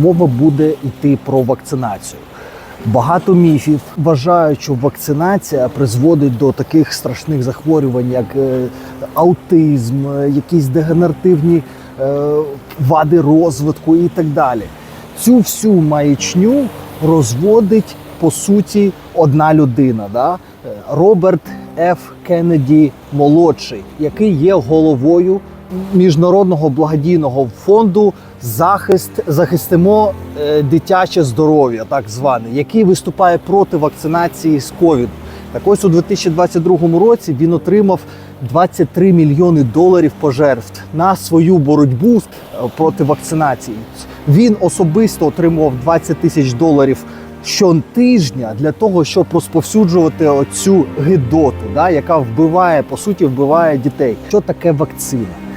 Мова буде йти про вакцинацію. Багато міфів вважають, що вакцинація призводить до таких страшних захворювань, як е, аутизм, е, якісь дегенеративні е, вади розвитку і так далі. Цю всю маячню розводить по суті одна людина, да? Роберт Ф. Кеннеді молодший, який є головою міжнародного благодійного фонду захист захистимо е, дитяче здоров'я, так званий, який виступає проти вакцинації з ковіду. Так ось у 2022 році він отримав 23 мільйони доларів пожертв на свою боротьбу е, проти вакцинації. Він особисто отримував 20 тисяч доларів щотижня для того, щоб розповсюджувати оцю гидоту, да, яка вбиває, по суті, вбиває дітей. Що таке вакцина?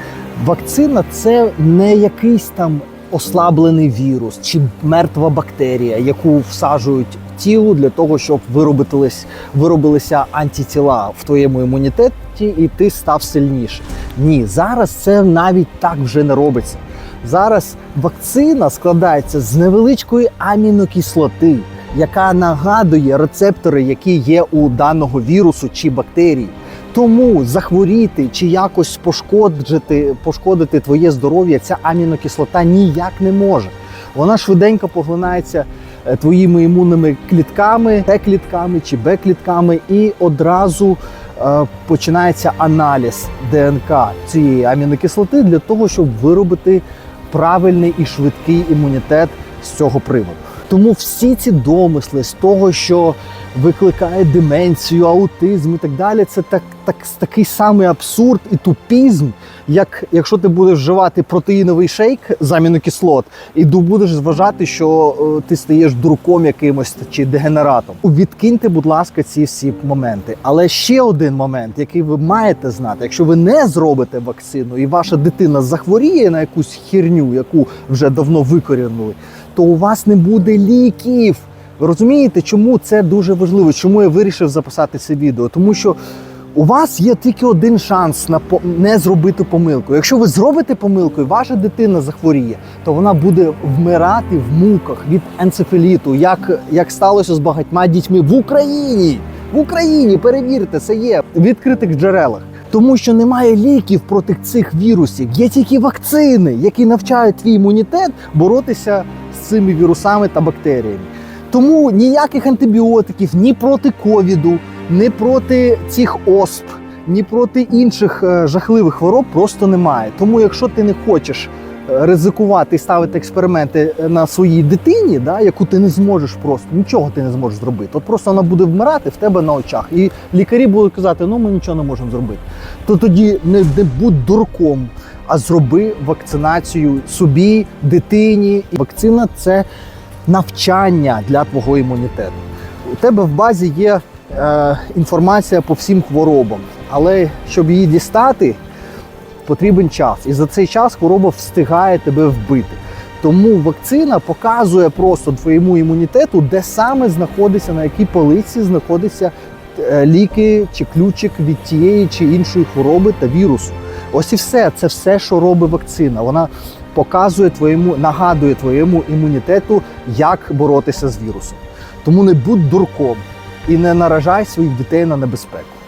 Вакцина це не якийсь там ослаблений вірус чи мертва бактерія, яку всаджують тілу для того, щоб виробились, виробилися антитіла в твоєму імунітеті, і ти став сильнішим. Ні, зараз це навіть так вже не робиться. Зараз вакцина складається з невеличкої амінокислоти, яка нагадує рецептори, які є у даного вірусу чи бактерії. Тому захворіти чи якось пошкодити, пошкодити твоє здоров'я ця амінокислота ніяк не може. Вона швиденько поглинається е, твоїми імунними клітками, Т-клітками чи Б-клітками, і одразу е, починається аналіз ДНК цієї амінокислоти для того, щоб виробити правильний і швидкий імунітет з цього приводу. Тому всі ці домисли з того, що викликає деменцію, аутизм і так далі, це так, так, такий самий абсурд і тупізм, як якщо ти будеш вживати протеїновий шейк з амінокислот, і будеш вважати, що е, ти стаєш дурком якимось чи дегенератом. Відкиньте, будь ласка, ці всі моменти. Але ще один момент, який ви маєте знати, якщо ви не зробите вакцину і ваша дитина захворіє на якусь херню, яку вже давно викорінили, то у вас не буде ліків. Ви розумієте, чому це дуже важливо? Чому я вирішив записати це відео? Тому що у вас є тільки один шанс на не зробити помилку. Якщо ви зробите помилку і ваша дитина захворіє, то вона буде вмирати в муках від енцефаліту, як, як сталося з багатьма дітьми в Україні. В Україні перевірте, це є в відкритих джерелах. Тому що немає ліків проти цих вірусів, є тільки вакцини, які навчають твій імунітет боротися цими вірусами та бактеріями. Тому ніяких антибіотиків ні проти ковіду, ні проти цих осп, ні проти інших е, жахливих хвороб просто немає. Тому, якщо ти не хочеш е, ризикувати і ставити експерименти е, на своїй дитині, да, яку ти не зможеш просто нічого ти не зможеш зробити. От просто вона буде вмирати в тебе на очах. І лікарі будуть казати, ну ми нічого не можемо зробити. То тоді не, не будь дурком, а зроби вакцинацію собі, дитині. І Вакцина це навчання для твого імунітету. У тебе в базі є е, інформація по всім хворобам, але щоб її дістати, потрібен час. І за цей час хвороба встигає тебе вбити. Тому вакцина показує просто твоєму імунітету, де саме знаходиться, на якій полиці знаходяться е, ліки чи ключик від тієї чи іншої хвороби та вірусу. Ось і все. Це все, що робить вакцина. Вона показує твоєму, нагадує твоєму імунітету, як боротися з вірусом. Тому не будь дурком і не наражай своїх дітей на небезпеку.